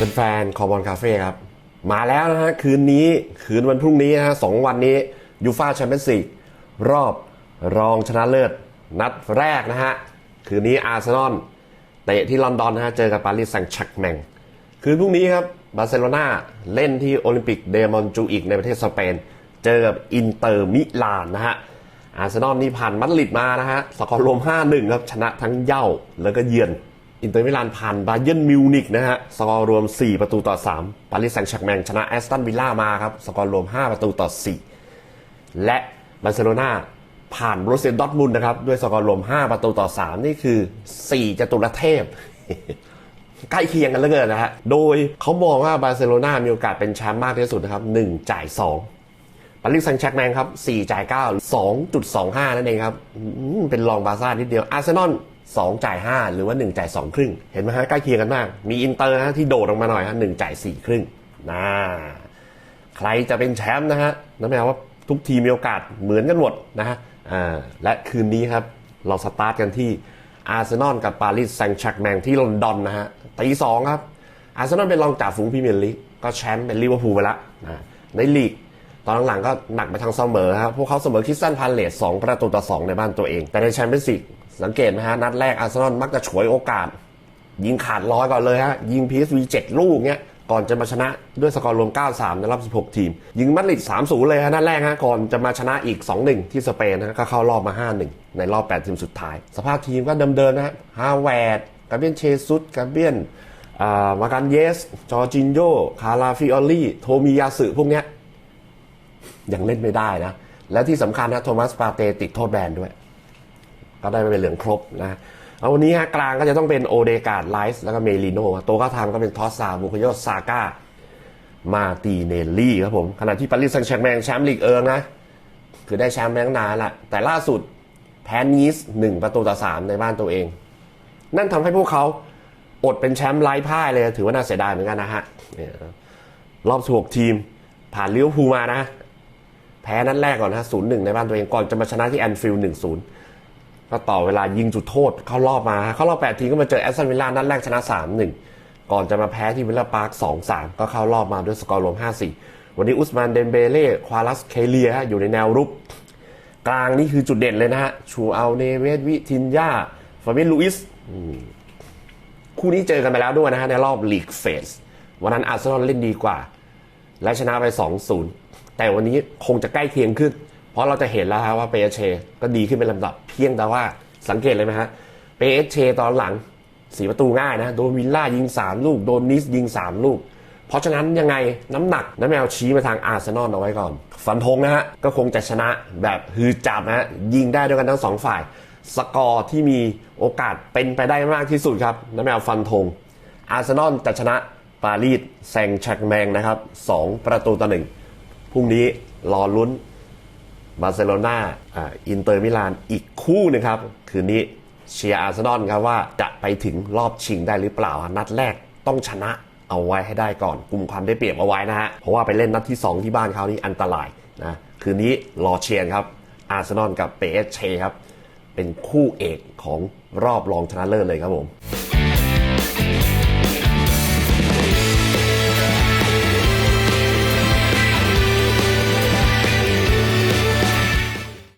เป็นแฟนคอบอลคาเฟ่ครับ มาแล้วนะฮะ คืนนี้คืนวันพรุ่งนี้นะฮะสองวันนี้ยูฟาแชมเปี้ยนส์ลีกรอบรองชนะเลิศ นัดแรกนะฮะ คืนนี้อาร์เซนอลเตะที่ลอนดอนนะฮะ เจอกับปารีสแซงต์แชร์กแมงคืนพรุ่งนี้ครับบาร์เซโลนาเล่นที่โอลิมปิกเดมอนจูอิกในประเทศสเปน เจอกับอินเตอร์มิลานนะฮะอาร์เซนอลนี่ผ่านมาดริดมานะฮะสกอร์รวม5-1ครับชนะทั้งเย่าแล้วก็เยือน อินเตอร์มิลานผ่านบาเยิร์นมิวนิกนะฮะสกอร์รวม 4 ประตูต่อ 3 ปารีสแซงต์แชร์แมงชนะแอสตันวิลล่ามาครับ สกอร์รวม 5 ประตูต่อ 4 และบาร์เซโลนาผ่านบรูเซียดอร์ทมุนนะครับ ด้วยสกอร์รวม 5 ประตูต่อ 3 นี่คือ 4จตุรเทพ ใกล้เคียงกันเหลือเกินนะฮะ โดยเขามองว่าบาร์เซโลนามีโอกาสเป็นแชมป์มากที่สุดนะครับ 1 จ่าย 2 ปารีสแซงต์แชร์แมงครับ 4 จ่าย 9 2.25 นั่นเองครับเป็นรองบาร์ซ่านิดเดียวอาร์เซนอล 2 จ่าย 5 หรือว่า 1 จ่าย 2 ครึ่ง เห็นไหมฮะใกล้เคียงกันมาก มีอินเตอร์นะที่โดดลงมาหน่อยฮะ1จ่าย 4 ครึ่งนะใครจะเป็นแชมป์นะฮะนั่นหมายความว่าทุกทีมีโอกาสเหมือนกันหมดนะฮะและคืนนี้ครับ เราสตาร์ทกันที่อาร์เซนอลกับปารีสแซงต์แชร์กแมงที่ลอนดอนนะฮะตีสองครับอาร์เซนอลเป็นรองจ่าฝูงพรีเมียร์ลีกก็แชมป์เป็นลิเวอร์พูลไปละนะในลีกตอนหลังๆก็หนักไปทางเสมอครับพวกเขาเสมอคริสตันพาเลสสองประตูต่อสองในบ้านตัวเอง แต่ในแชมเปี้ยนส์ลีก สังเกตนะฮะ นัดแรกอาร์เซนอลมักจะฉวยโอกาส ยิงขาดร้อยก่อนเลยฮะ ยิง PSV 7ลูกเนี้ยก่อนจะมาชนะด้วยสกอร์รวม 9-3ในรอบ 16 ทีม ยิงมาดริด 3-0 เลยฮะนัดแรกฮะก่อนจะมาชนะอีก 2-1 ที่สเปนนะก็เข้ารอบมา 5-1 ในรอบ 8 ทีมสุดท้าย สภาพทีมก็เดิมๆนะฮะฮาแวร์ดกาเบียนเชซุสกาเบียนอ่ามากันเยส จอร์จินโย คาราฟิออลลี่ โทมิยาสึพวกเนี้ยยังเล่นไม่ได้นะ และที่สำคัญนะโทมัสปาเตติดโทษแบนด้วย ก็ได้ไปเป็นเหลืองครบนะเอาวันนี้ฮะกลางก็จะต้องเป็นโอเดกาดไลส์แล้วก็เมลิโนตัวก็ทำก็เป็นทอสซาบุคโยซาก้ามาตีเนลลี่ครับผม ขณะที่ปารีสแซงต์แชร์แมงแชมป์ลีกเอิงนะ คือได้แชมป์แมงนานละแต่ล่าสุดแพ้นีสหนึ่งประตูต่อสามในบ้านตัวเอง นั่นทำให้พวกเขาอดเป็นแชมป์ไร้พ่ายเลย ถือว่าน่าเสียดายเหมือนกันนะฮะรอบ16ทีมผ่านเลิเวอร์พูมานะ แพ้นัดแรกก่อนนะศูนย์หนึ่งในบ้านตัวเองก่อนจะมาชนะที่แอนฟิลด์หนึ่งศูนย์ ก็ต่อเวลายิงจุดโทษเข้ารอบมา เข้ารอบแปดทีมก็มาเจอแอสตันวิลล่านัดแรกชนะสามหนึ่งก่อนจะมาแพ้ที่วิลล่าพาร์คสองสามก็เข้ารอบมาด้วยสกอร์รวมห้าสี่วันนี้อุสมานเดนเบเล่ควาลัสเคเลียฮะอยู่ในแนวรุก กลางนี่คือจุดเด่นเลยนะฮะ ชูอัลเนเวสวิทินยาฟาเบียนลูอิสคู่นี้เจอกันไปแล้วด้วยนะฮะในรอบลีกเฟสวันนั้นอาร์เซนอลเล่นดีกว่า และชนะไป 2-0 แต่วันนี้คงจะใกล้เคียงขึ้น ราะเราจะเห็นแล้วฮะว่าเปเชก็ดีขึ้นเป็นลำดับเพียงแต่ว่าสังเกตเลยไหมฮะเปเชตอนหลังสีประตูง่ายนะโดนวิลล่ายิง 3 ลูก โดนนิสยิง 3 ลูก เพราะฉะนั้นยังไงน้ำหนักน้ำแมวชี้มาทางอาร์เซนอลเอาไว้ก่อน ฟันธงนะฮะ ก็คงจะชนะแบบฮือจับนะฮะ ยิงได้ด้วยกันทั้งสองฝ่าย สกอร์ที่มีโอกาสเป็นไปได้มากที่สุดครับ น้ำแมวฟันธงอาร์เซนอลจะชนะปารีสแซงแชกแมงนะครับ 2 ประตูต่อหนึ่งพรุ่งนี้รอลุ้น บาร์เซโลนาอ่าอินเตอร์มิลานอีกคู่นึงครับ คืนนี้เชียร์อาร์เซนอลครับว่าจะไปถึงรอบชิงได้หรือเปล่า นัดแรกต้องชนะเอาไว้ให้ได้ก่อนกลุ่มความได้เปรียบเอาไว้นะฮะ เพราะว่าไปเล่นนัดที่ 2 ที่บ้านเขานี่อันตรายนะคืนนี้รอเชียร์ครับอาร์เซนอลกับเปเอเชครับ เป็นคู่เอกของรอบรองชนะเลิศเลยครับผม